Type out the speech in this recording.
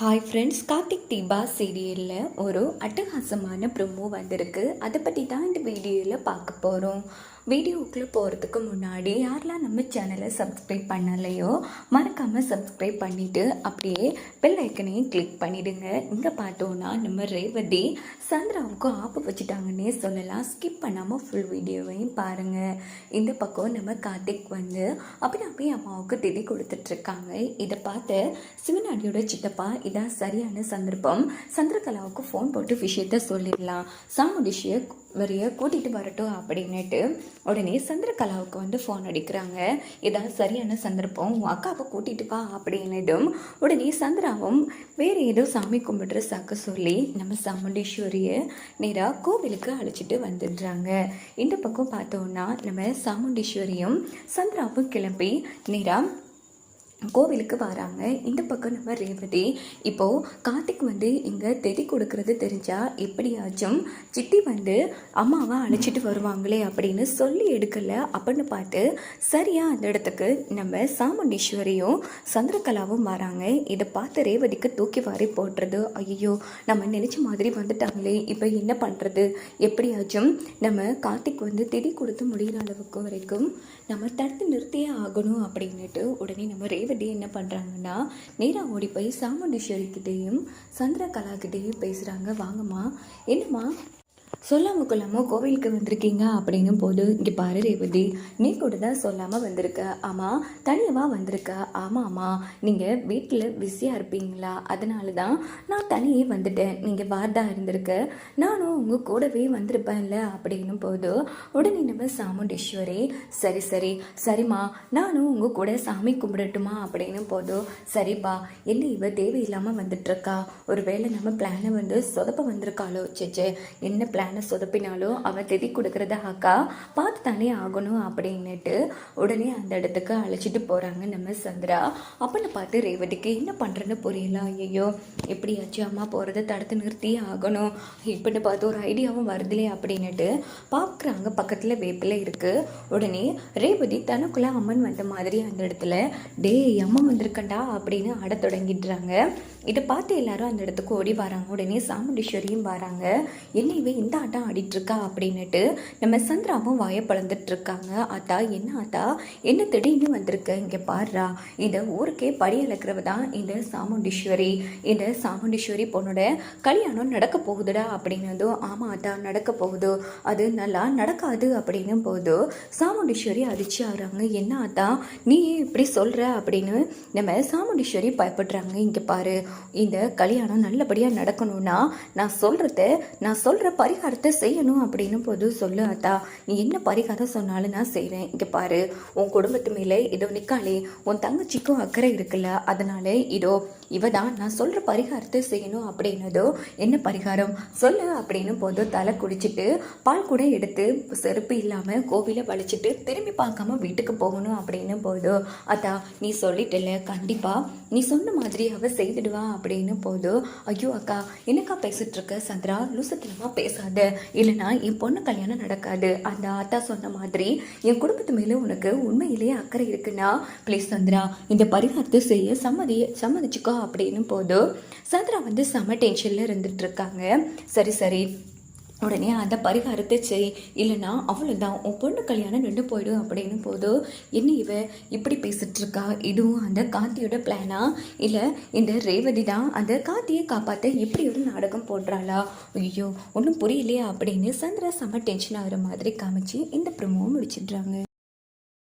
Hi friends Karthik Deepa சீரியலில் ஒரு அட்டகாசமான ப்ரோமோ வந்திருக்கு. அதை பற்றி தான் இந்த வீடியோவில் பார்க்க போகிறோம் வீடியோக்குள்ளே போகிறதுக்கு முன்னாடி யாரெல்லாம் நம்ம சேனலை சப்ஸ்கிரைப் பண்ணலையோ மறக்காமல் சப்ஸ்கிரைப் பண்ணிவிட்டு அப்படியே பெல் ஐக்கனையும் கிளிக் பண்ணிவிடுங்க இங்கே பார்த்தோன்னா நம்ம ரேவதி சந்திராவுக்கு ஆப்பு வச்சுட்டாங்கன்னே சொல்லலாம். ஸ்கிப் பண்ணாமல் ஃபுல் வீடியோவையும் பாருங்கள் இந்த பக்கம் நம்ம கார்த்திக் வந்து அப்படி அப்படியே அம்மாவுக்கு திதி கொடுத்துட்ருக்காங்க. இதை பார்த்து சிவனாடியோட சித்தப்பா இதான் சரியான சந்தர்ப்பம். சந்திரகலாவுக்கு ஃபோன் போட்டு விஷயத்த சொல்லிடலாம். சாமுடிஷியை வரைய கூட்டிகிட்டு வரட்டும் அப்படின்னுட்டு உடனே சந்திரகலாவுக்கு வந்து ஃபோன் அடிக்கிறாங்க. இதான் சரியான சந்தர்ப்பம். உன் அக்காவை கூட்டிகிட்டு வா அப்படின்னதும் உடனே சந்திராவும் வேறு ஏதோ சாமி கும்பிடுற சாக்க சொல்லி நம்ம சாமுண்டீஸ்வரியை நேராக கோவிலுக்கு அழைச்சிட்டு வந்துடுறாங்க. இந்த பக்கம் பார்த்தோன்னா நம்ம சாமுண்டீஸ்வரியும் சந்திராவும் கிளம்பி நேராக கோவிலுக்கு வராங்க. இந்த பக்கம் நம்ம ரேவதி. இப்போது கார்த்திக் வந்து இங்கே தெதி கொடுக்கறது தெரிஞ்சால் எப்படியாச்சும் சித்தி வந்து அம்மாவை அழைச்சிட்டு வருவாங்களே அப்படின்னு சொல்லி எடுக்கல. அப்படின்னு பார்த்து சரியாக அந்த இடத்துக்கு நம்ம சாமுண்டீஸ்வரியும் சந்திரகலாவும் வராங்க. இதை பார்த்து ரேவதிக்கு தூக்கி வாரி போடுறது ஐயோ நம்ம நினச்ச மாதிரி வந்துட்டாங்களே. இப்போ என்ன பண்ணுறது எப்படியாச்சும் நம்ம கார்த்திக் வந்து திதி கொடுத்து முடிகிற அளவுக்கு வரைக்கும் நம்ம தடுத்து நிறுத்தியே ஆகணும் அப்படின்னுட்டு உடனே நம்ம ரேவதி என்ன பண்ணுறாங்கன்னா நேராக ஓடி போய் சாமுண்டீஸ்வரிக்கிட்டேயும் சந்திரகலாக்கிட்டேயும் பேசுகிறாங்க வாங்கம்மா என்னம்மா? சொல்லாமல் கொள்ளாமல் கோவிலுக்கு வந்திருக்கீங்க அப்படின்னும் போது இங்கே பாரு ரேவதி நீ கூட தான் சொல்லாமல் வந்திருக்க. ஆமாம் தனியவா வந்திருக்க. ஆமாம் ஆமாம் நீங்கள் வீட்டில் பிஸியாக இருப்பீங்களா? அதனால தான் நான் தனியே வந்துட்டேன். நீங்கள் வார்டா இருந்திருக்க. நானும் உங்கள் கூடவே வந்திருப்பேன்ல அப்படின்னும் போது உடனே நம்ம சாமுண்டீஸ்வரி சரி சரி சரிம்மா நானும் உங்கள் கூட சாமி கும்பிடட்டுமா அப்படின்னும் போது சரிப்பா என்ன இவ தேவையில்லாமல் வந்துட்டுருக்கா? ஒருவேளை நம்ம பிளானை வந்து சொதப்ப வந்திருக்காளோ? சேச்சே என்ன பிளான் சொதப்பினாலும் அவன் திதி கொடுக்குறத அக்கா பார்த்து தானே ஆகணும் அப்படின்னுட்டு உடனே அந்த இடத்துக்கு அழைச்சிட்டு போகிறாங்க நம்ம சந்திரா. அப்பன்னு பார்த்து ரேவதிக்கு என்ன பண்ணுறேன்னு புரியல. ஐயோ எப்படியாச்சும் அம்மா போகிறத தடுத்து நிறுத்தியே ஆகணும். இப்படின்னு பார்த்து ஒரு ஐடியாவும் வருதுலே அப்படின்னுட்டு பார்க்குறாங்க. பக்கத்தில் வேப்பில இருக்குது உடனே ரேவதி தனக்குள்ளே அம்மன் வந்த மாதிரி அந்த இடத்துல டேய் அம்மன் வந்திருக்கண்டா அப்படின்னு ஆட தொடங்கிடுறாங்க. இதை பார்த்து எல்லாரும் அந்த இடத்துக்கு ஓடி வராங்க. உடனே சாமுண்டீஸ்வரியும் வராங்க. என்ன இவன் இந்த ஆட்டம் ஆடிட்டு இருக்கா அப்படின்னுட்டு நம்ம சந்திராவும் வாய பழந்துட்டு இருக்காங்க ஆத்தா என்ன ஆத்தா? என்ன திடீர்னு வந்திருக்க? இங்கே பாடுறா இந்த ஊருக்கே படி அளக்கிறவ தான் இந்த சாமுண்டீஸ்வரி. இந்த சாமுண்டீஸ்வரி பொண்ணோட கல்யாணம் நடக்க போகுதுடா அப்படின்னதும் ஆமாம் ஆத்தா நடக்க போகுது. அது நல்லா நடக்காது அப்படின்னும் போது சாமுண்டீஸ்வரி அதிர்ச்சி ஆகுறாங்க என்ன ஆத்தா? நீ இப்படி சொல்ற அப்படின்னு நம்ம சாமுண்டீஸ்வரி பயப்படுறாங்க. இங்கே பாரு இந்த கல்யாணம் நல்லபடியாக நடக்கணும்னா நான் சொல்கிறத நான் சொல்கிற பரிகாரத்தை செய்யணும் அப்படின்னு போது சொல்லு அத்தா. நீ என்ன பரிகாரம் சொன்னாலும் நான் செய்கிறேன் இங்கே பாரு உன் குடும்பத்து மேலே இதோ நிற்காளே உன் தங்கச்சிக்கும் அக்கறை இருக்குல்ல. அதனால இதோ இவ தான் நான் சொல்கிற பரிகாரத்தை செய்யணும் அப்படின்னதோ என்ன பரிகாரம்? சொல்லு அப்படின்னு போதோ தலை குடிச்சிட்டு பால் கூட எடுத்து செருப்பு இல்லாமல் கோவிலை வலிச்சிட்டு திரும்பி பார்க்காம வீட்டுக்கு போகணும் அப்படின்னு போதோ அத்தா நீ சொல்லிட்டல கண்டிப்பாக நீ சொன்ன மாதிரி அவ செய்துடுவா. அப்படின்னு போதோ ஐயோ அக்கா என்னக்கா பேசிட்டு இருக்க சந்திரா? லூசத்தனமா பேசாத. இல்லைனா என் பொண்ணு கல்யாணம் நடக்காது. அந்த அத்தா சொன்ன மாதிரி என் குடும்பத்து மேலே உனக்கு உண்மையிலேயே அக்கறை இருக்குன்னா ப்ளீஸ் சந்திரா இந்த பரிகாரத்தை செய்ய சம்மதி சம்மதிச்சுக்கோ அப்படின்னு போதும் சந்திரா வந்து செம டென்ஷனில் இருந்துகிட்ருக்காங்க சரி சரி. உடனே அந்த பரிகாரத்தை செய். இல்லைன்னா அவ்வளோதான் உன் பொண்ணு கல்யாணம் நின்று போயிடும் அப்படின்னு போதும் என்ன இவ இப்படி பேசிட்டு இருக்கா இதுவும் அந்த காந்தியோட பிளானா இல்லை இந்த ரேவதி தான் அந்த காந்தியை காப்பாற்ற இப்படி ஒரு நாடகம் போடுறாளா? ஐயோ ஒன்றும் புரியலையா அப்படின்னு சந்திரா செம்ம டென்ஷன் ஆகிற மாதிரி காமிச்சு இந்த ப்ரமோ முடிச்சிடுறாங்க.